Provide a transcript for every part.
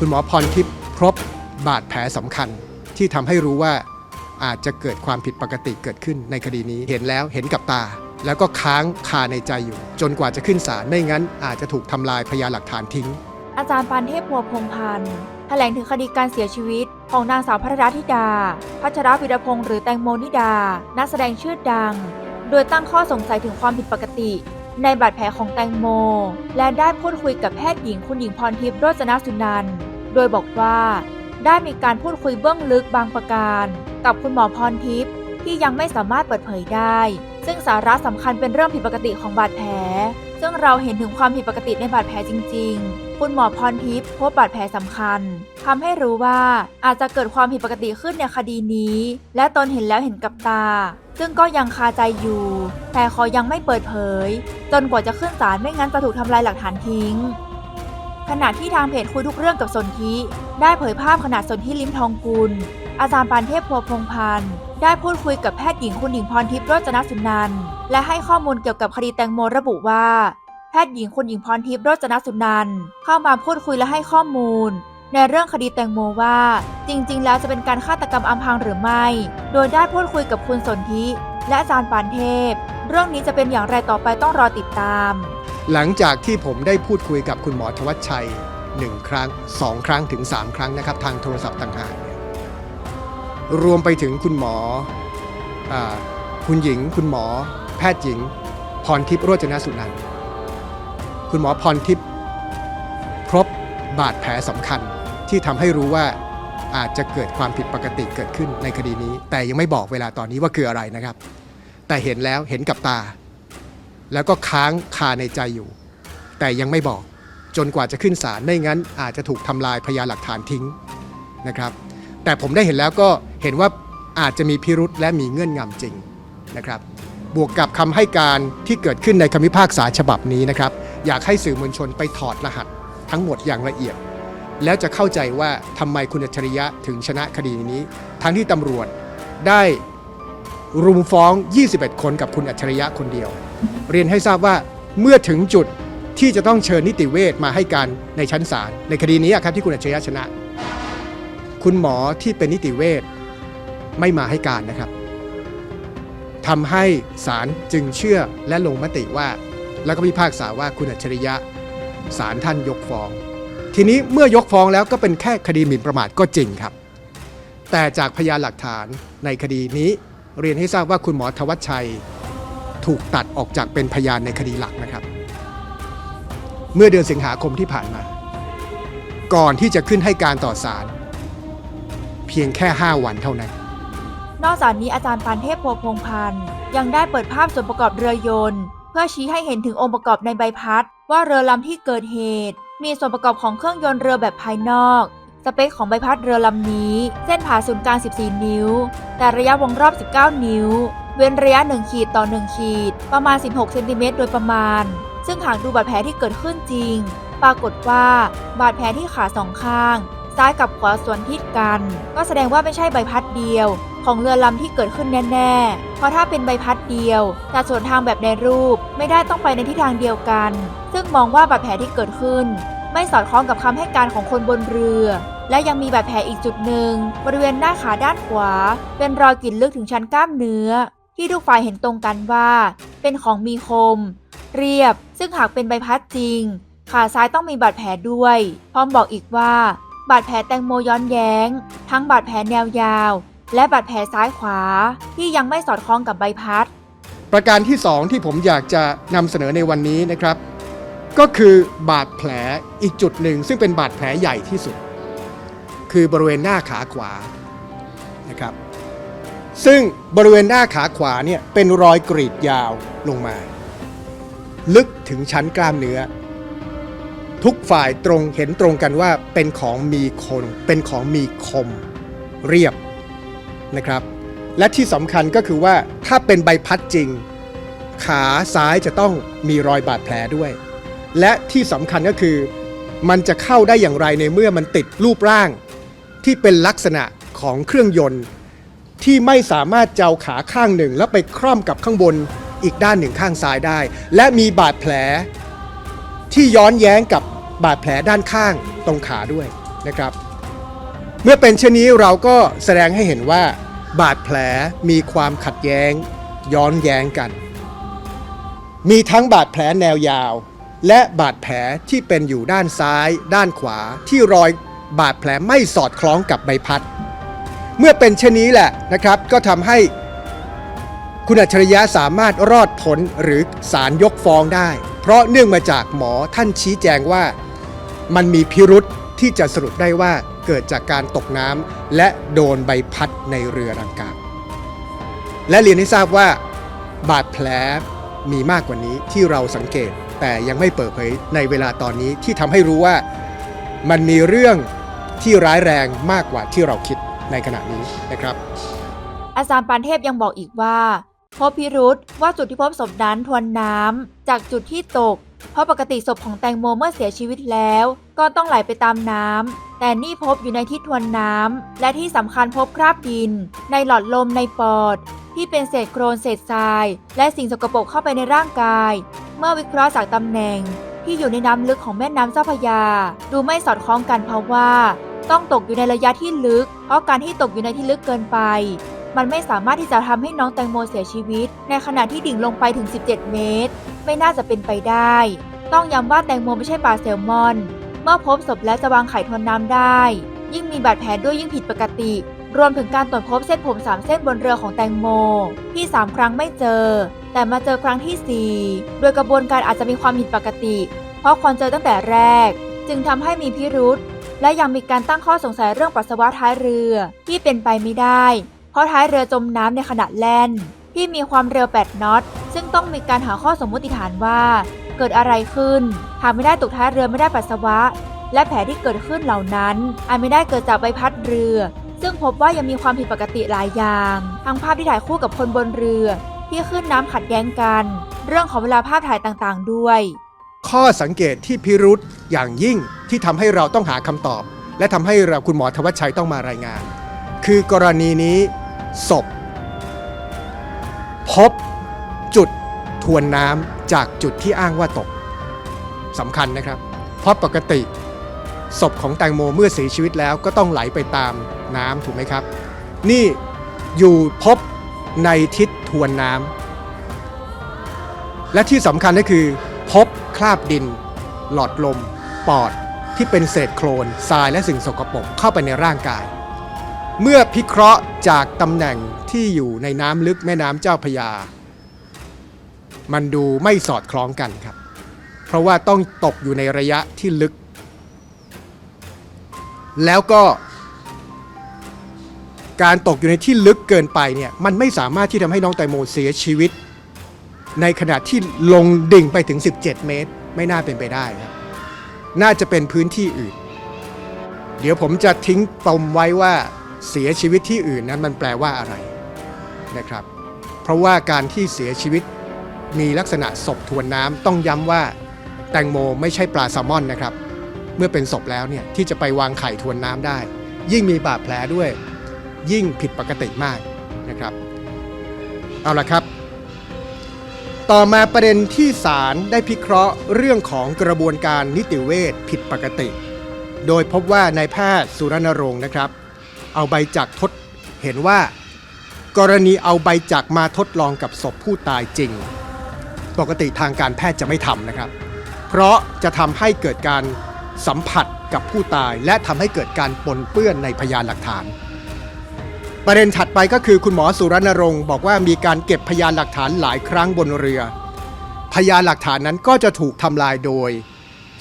คุณหมอพรทิพย์พบ บาดแผลสำคัญที่ทำให้รู้ว่าอาจจะเกิดความผิดปกติเกิดขึ้นในคดีนี้ เห็นแล้วเห็นกับตา แล้วก็ค้างคาในใจอยู่ จนกว่าจะขึ้นศาลไม่งั้น อาจจะถูกทำลายพยานหลักฐานทิ้ง อาจารย์ปานเทพพัวพงพันธ์แถลงถึงคดีการเสียชีวิต ของนางสาวพัทรธิดา พัชรวิรพงษ์หรือแตงโมนิดา นักแสดงชื่อดัง โดยตั้งข้อสงสัยถึงความผิดปกติ ในบาดแผลของแตงโม และได้พูดคุยกับแพทย์หญิงคุณหญิงพรทิพย์โรจนสุนันท์โดยบอกว่า ได้มีการพูดคุยเบื้องลึกบางประการ กับคุณหมอพรทิพย์ที่ยังไม่สามารถเปิดเผยได้ ซึ่งสาระสำคัญเป็นเรื่องผิดปกติของบาดแผล ซึ่งเราเห็นถึงความผิดปกติในบาดแผลจริง ๆ คุณหมอพรทิพย์พบบาดแผลสำคัญทำให้รู้ว่าอาจจะเกิดความผิดปกติขึ้นในคดีนี้ และตนเห็นแล้วเห็นกับตา ซึ่งก็ยังคาใจอยู่ แต่ขอยังไม่เปิดเผย จนกว่าจะขึ้นศาลไม่งั้นจะถูกทำลายหลักฐานทิ้ง ขณะที่ทางเพจคุยทุกเรื่องกับสนธิได้เผยภาพขณะสนธิลิ้มทองกุล อาจารย์ปานเทพพัวพงพันธ์ได้พูดคุยกับแพทย์หญิงคุณหญิงพรทิพย์โรจนสุนันและให้ข้อมูลเกี่ยวกับคดีแตงโมระบุว่า ทย์หญิงคุณหญิงพรทิพย์โรจนสุนันท์เข้ามาพูดคุยและให้ข้อมูล ในเรื่องคดีแตงโมว่า จริง ๆ แล้วจะเป็นการฆาตกรรมอำพรางหรือไม่ โดยได้พูดคุยกับคุณสนธิและอาจารย์ปานเทพ เรื่องนี้จะเป็นอย่างไรต่อไปต้องรอติดตาม หลังจากที่ผมได้พูดคุยกับคุณหมอธวัชชัยหนึ่งครั้งสองครั้งถึงสามครั้งนะครับ ทางโทรศัพท์ต่างหากรวมไปถึงคุณหมออคุณหญิง คุณหมอ แพทย์หญิง พรทิพย์โรจนสุนันท์ คุณหมอพรทิพย์พบบาดแผลสำคัญที่ทำให้รู้ว่าอาจจะเกิดความผิดปกติเกิดขึ้นในคดีนี้ แต่ยังไม่บอกเวลาตอนนี้ว่าคืออะไรนะครับ แต่เห็นแล้วเห็นกับตา แล้วก็ค้างคาในใจอยู่ แต่ยังไม่บอกจนกว่าจะขึ้นศาลไม่งั้น อาจจะถูกทำลายพยานหลักฐานทิ้งนะครับ แต่ผมได้เห็นแล้วก็เห็นว่าอาจจะมีพิรุษและมีเงื่อนงำจริงนะครับ บวกกับคำให้การที่เกิดขึ้นในคำพิพากษาฉบับนี้นะครับ อยากให้สื่อมวลชนไปถอดรหัสทั้งหมดอย่างละเอียด แล้วจะเข้าใจว่าทำไมคุณอัจฉริยะถึงชนะคดีนี้ ทั้งที่ตำรวจได้รุมฟ้อง 21 คนกับคุณอัจฉริยะคนเดียว เรียนให้ทราบว่าเมื่อถึงจุดที่จะต้องเชิญนิติเวชมาให้การในชั้นศาลในคดีนี้ครับที่คุณอัจฉริยะชนะ คุณหมอที่เป็นนิติเวชไม่มาให้การนะครับทำให้ศาลจึงเชื่อและลงมติว่า แล้วก็พิพากษาว่าคุณอัจฉริยะศาลท่านยกฟ้อง ทีนี้เมื่อยกฟ้องแล้วก็เป็นแค่คดีหมิ่นประมาทก็จริงครับ แต่จากพยานหลักฐานในคดีนี้เรียนให้ทราบว่าคุณหมอทวัชชัย ถูกตัดออกจากเป็นพยานในคดีหลักนะครับ เมื่อเดือนสิงหาคมที่ผ่านมา ก่อนที่จะขึ้นให้การต่อศาลเพียงแค่ 5 วันเท่านั้น นอกจากนี้อาจารย์ปานเทพโพพงพันธ์ยังได้เปิดภาพส่วนประกอบเรือยนต์ พื่อชี้ให้เห็นถึงองค์ประกอบในใบพัด ว่าเรือลำที่เกิดเหตุ มีส่วนประกอบของเครื่องยนต์เรือแบบภายนอก สเปคของใบพัดเรือลำนี้ เส้นผ่าศูนย์กลาง 14 นิ้ว แต่ระยะวงรอบ 19 นิ้ว เว้นระยะ 1 ขีดต่อ 1 ขีด ประมาณ 16 เซนติเมตรโดยประมาณ ซึ่งหากดูบาดแผลที่เกิดขึ้นจริง ปรากฏว่าบาดแผลที่ขาสองข้าง ซ้ายกับขวาสวนทิศกัน ก็แสดงว่าไม่ใช่ใบพัดเดียว ของเรือลำที่เกิดขึ้นแน่ๆ เพราะถ้าเป็นใบพัดเดียวแต่สวนทางแบบในรูปไม่ได้ต้องไปในทิศทางเดียวกัน ซึ่งมองว่าบาดแผลที่เกิดขึ้น ไม่สอดคล้องกับคำให้การของคนบนเรือ และยังมีบาดแผลอีกจุดหนึ่ง บริเวณหน้าขาด้านขวา เป็นรอยกรีดลึกถึงชั้นกล้ามเนื้อ ที่ทุกฝ่ายเห็นตรงกันว่า เป็นของมีคม เรียบ ซึ่งหากเป็นใบพัดจริงขาซ้ายต้องมีบาดแผลด้วย พร้อมบอกอีกว่า บาดแผลแตงโมย้อนแย้ง ทั้งบาดแผลแนวยาว และบาดแผลซ้ายขวา ที่ยังไม่สอดคล้องกับใบพัด ประการที่ 2 ที่ผมอยากจะนำเสนอในวันนี้นะครับ ก็คือบาดแผลอีกจุดหนึ่ง ซึ่งเป็นบาดแผลใหญ่ที่สุด คือบริเวณหน้าขาขวานะครับ ซึ่งบริเวณหน้าขาขวาเนี่ยเป็นรอยกรีดยาวลงมา ลึกถึงชั้นกล้ามเนื้อ ทุกฝ่ายตรงเห็นตรงกันว่าเป็นของมีคมเป็นของมีคมเรียบนะครับ และที่สำคัญก็คือว่าถ้าเป็นใบพัดจริง ขาซ้ายจะต้องมีรอยบาดแผลด้วย และที่สำคัญก็คือ มันจะเข้าได้อย่างไรในเมื่อมันติดรูปร่าง ที่เป็นลักษณะของเครื่องยนต์ ที่ไม่สามารถเจ้าขาข้างหนึ่ง แล้วไปคร่อมกับข้างบนอีกด้านหนึ่งข้างซ้ายได้ และมีบาดแผล ที่ย้อนแย้งกับบาดแผลด้านข้างตรงขาด้วยนะครับ เมื่อเป็นเช่นนี้เราก็แสดงให้เห็นว่า บาดแผลมีความขัดแย้ง ย้อนแย้งกัน มีทั้งบาดแผลแนวยาว และบาดแผลที่เป็นอยู่ด้านซ้าย ด้านขวาที่รอยบาดแผลไม่สอดคล้องกับใบพัด เมื่อเป็นเช่นนี้แหละนะครับ ก็ทำให้ คุณอัจฉริยะสามารถรอดพ้นหรือศาลยกฟ้องได้ เพราะเนื่องมาจากหมอท่านชี้แจงว่ามันมีพิรุษที่จะสรุปได้ว่าเกิดจากการตกน้ำและโดนใบพัดในเรือดังกาและเรียนให้ทราบว่า บาดแผลมีมากกว่านี้ที่เราสังเกต แต่ยังไม่เปิดเผยในเวลาตอนนี้ที่ทำให้รู้ว่ามันมีเรื่องที่ร้ายแรงมากกว่าที่เราคิดในขณะนี้นะครับ อาจารย์ปานเทพยังบอกอีกว่า พบพิรุษว่าจุดที่พบศพนั้นทวนน้ำจากจุดที่ตก เพราะปกติศพของแตงโมเมื่อเสียชีวิตแล้ว ก็ต้องไหลไปตามน้ำแต่นี่พบอยู่ในที่ทวนน้ำและที่สำคัญพบคราบดิน ในหลอดลมในปอด ที่เป็นเศษโครนเศษทราย และสิ่งสกปรกเข้าไปในร่างกาย เมื่อวิเคราะห์จากตำแหน่ง ที่อยู่ในน้ำลึกของแม่น้ำเจ้าพยา ดูไม่สอดคล้องกันเพราะว่า ต้องตกอยู่ในระยะที่ลึก เพราะการที่ตกอยู่ในที่ลึกเกินไป มันไม่สามารถที่จะทำให้น้องแตงโมเสียชีวิต ในขณะที่ดิ่งลงไปถึง 17 เมตร ไม่น่าจะเป็นไปได้ ต้องย้ำว่าแตงโมไม่ใช่ปลาแซลมอน เมื่อพบศพแล้วจะวางไข่ทนน้ำได้ ยิ่งมีบาดแผลด้วยยิ่งผิดปกติ รวมถึงการตรวจพบเส้นผม 3 เส้นบนเรือของแตงโม ที่ 3 ครั้งไม่เจอ แต่มาเจอครั้งที่ 4 โดยกระบวนการอาจจะมีความผิดปกติ เพราะควรเจอตั้งแต่แรก จึงทำให้มีพิรุษและยังมีการตั้งข้อสงสัยเรื่องปัสสาวะท้ายเรือที่เป็นไปไม่ได้ ราะท้ายเรือจมน้ำในขณะแล่น ที่มีความเร็ว 8 น็อต ซึ่งต้องมีการหาข้อสมมติฐานว่า เกิดอะไรขึ้น หากไม่ได้ตกท้ายเรือไม่ได้ปัสสาวะ และแผลที่เกิดขึ้นเหล่านั้นอาจไม่ได้เกิดจากใบพัดเรือ ซึ่งพบว่ายังมีความผิดปกติหลายอย่างทั้งภาพที่ถ่ายคู่กับคนบนเรือ ที่ขึ้นน้ำขัดแย้งกัน เรื่องของเวลาภาพถ่ายต่างๆ ด้วย ข้อสังเกตที่พิรุษอย่างยิ่งที่ทำให้เราต้องหาคำตอบ และทำให้เราคุณหมอธวัชชัยต้องมารายงาน คือกรณีนี้ ศพ พบจุดทวนน้ำจากจุดที่อ้างว่าตกสำคัญนะครับ เพราะปกติ ศพของแตงโมเมื่อเสียชีวิตแล้วก็ต้องไหลไปตามน้ำถูกไหมครับ นี่อยู่พบในทิศทวนน้ำและที่สำคัญก็คือ พบคราบดิน หลอดลม ปอดที่เป็นเศษโคลนทรายและสิ่งสกปรกเข้าไปในร่างกาย เมื่อพิเคราะห์จากตำแหน่งที่อยู่ในน้ำลึกแม่น้ำเจ้าพยา มันดูไม่สอดคล้องกันครับ เพราะว่าต้องตกอยู่ในระยะที่ลึก แล้วก็ การตกอยู่ในที่ลึกเกินไปเนี่ยมันไม่สามารถที่ทำให้น้องแตโมเสียชีวิต ในขณะที่ลงดิ่งไปถึง 17 เมตร ไม่น่าเป็นไปได้ครับ น่าจะเป็นพื้นที่อื่น เดี๋ยวผมจะทิ้งปมไว้ว่า เสียชีวิตที่อื่นนั้นมันแปลว่าอะไรนะครับ เพราะว่าการที่เสียชีวิตมีลักษณะศพทวนน้ำต้องย้ำว่าแตงโมไม่ใช่ปลาแซลมอนนะครับ เมื่อเป็นศพแล้วเนี่ยที่จะไปวางไข่ทวนน้ำได้ ยิ่งมีบาดแผลด้วย ยิ่งผิดปกติมากนะครับ เอาละครับ ต่อมาประเด็นที่ศาลได้พิเคราะห์เรื่องของกระบวนการนิติเวชผิดปกติ โดยพบว่านายแพทย์สุรณรงค์นะครับ เอาใบจักทดเห็นว่า กรณีเอาใบจักมาทดลองกับศพผู้ตายจริง ปกติทางการแพทย์จะไม่ทำนะครับ เพราะจะทำให้เกิดการสัมผัสกับผู้ตาย และทำให้เกิดการปนเปื้อนในพยานหลักฐาน ประเด็นถัดไปก็คือคุณหมอสุรณรงค์บอกว่ามีการเก็บพยานหลักฐานหลายครั้งบนเรือ พยานหลักฐานนั้นก็จะถูกทำลายโดย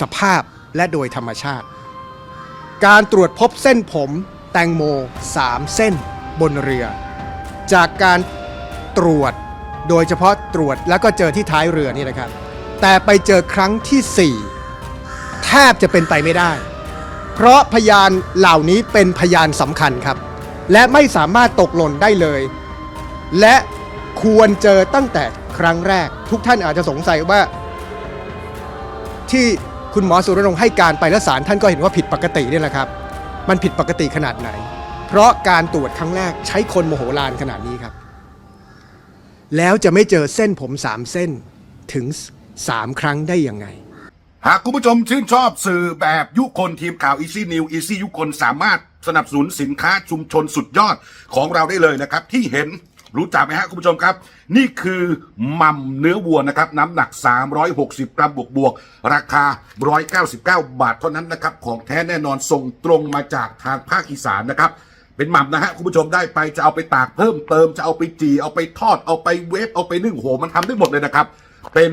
สภาพและโดยธรรมชาติ การตรวจพบเส้นผม แตงโม 3 เส้นบนเรือ จากการตรวจโดยเฉพาะตรวจแล้วก็เจอที่ท้ายเรือนี่นะครับ แต่ไปเจอครั้งทีสี่ 4 แทบจะเป็นไปไม่ได้ เพราะพยานเหล่านี้เป็นพยานสำคัญครับ และไม่สามารถตกหล่นได้เลย และควรเจอตั้งแต่ครั้งแรก ทุกท่านอาจจะสงสัยว่า ที่คุณหมอสุรรงค์ให้การไปและศาลท่านก็เห็นว่าผิดปกตินี่แหละครับ มันผิดปกติขนาดไหน เพราะการตรวจครั้งแรกใช้คนโมโหลานขนาดนี้ครับ แล้วจะไม่เจอเส้นผมสามเส้นถึงสามครั้งได้ยังไง หากคุณผู้ชมชื่นชอบสื่อแบบยุคนทีมข่าว Easy New Easy ยุคนสามารถสนับสนุนสินค้าชุมชนสุดยอดของเราได้เลยนะครับ ที่เห็น รู้จักไหมฮะคุณผู้ชมครับ นี่คือมัมเนื้อวัวนะครับ น้ำหนัก 360 กรัมบวกบวกราคา 199 บาทเท่านั้นนะครับ ของแท้แน่นอนส่งตรงมาจากทางภาคอีสานนะครับเป็นหม่ำนะฮะคุณผู้ชมได้ไปจะเอาไปตากเพิ่มเติมจะเอาไปจีเอาไปทอดเอาไปเวฟเอาไปนึ่งโหมันทำได้หมดเลยนะครับ เป็น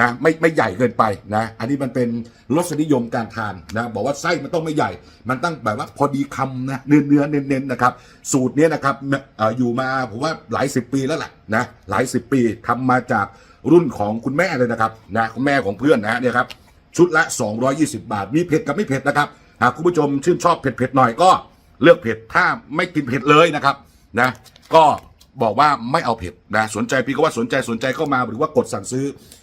นะไม่ไม่ใหญ่เกินไปนะอันนี้มันเป็นรสนิยมการทานนะบอกว่าไส้มันต้องไม่ใหญ่ มันต้องแบบว่าพอดีคำนะเนื้อเนื้อเน้นๆนะครับสูตรนี้นะครับอยู่มาผมว่าหลายสิบปีแล้วแหละนะหลายสิบปีทำมาจากรุ่นของคุณแม่เลยนะครับนะคุณแม่ของเพื่อนนะเนี่ยครับชุดละ 220 บาท มีเผ็ดกับไม่เผ็ดนะครับหากคุณผู้ชมชื่นชอบเผ็ดๆหน่อยก็เลือกเผ็ดถ้าไม่กินเผ็ดเลยนะครับนะก็บอกว่าไม่เอาเผ็ดนะสนใจพี่ก็ว่าสนใจสนใจเข้ามาหรือว่ากดสั่งซื้อ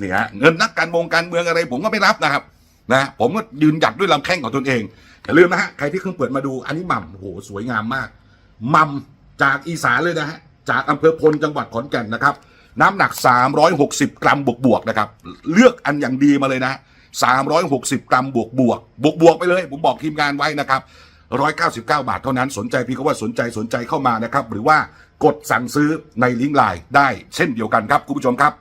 นี่ฮะเงินนักการเมองการเมืองอะไร ผมก็ไม่รับนะครับนะผมก็ยืนหยัดด้วยลำแข้งของตนเองอย่าลืมนะฮะใครที่เพิ่งเปิดมาดูอันนี้ม่ำโอ้โหสวยงามมากม่ำจากอีสานเลยนะฮะจากอำเภอพลจังหวัดขอนแก่นนะครับ น้ำหนัก 360 กรัมบวกบวกๆนะครับ เลือกอันอย่างดีมาเลยนะ 360 กรัมบวกบวกบวกบวกๆไปเลย ผมบอกทีมงานไว้นะครับ 199 บาทเท่านั้นสนใจพี่ก็ว่าสนใจสนใจเข้ามานะครับ หรือว่ากดสั่งซื้อในลิงก์ไลน์ได้เช่นเดียวกันครับคุณผู้ชมครับ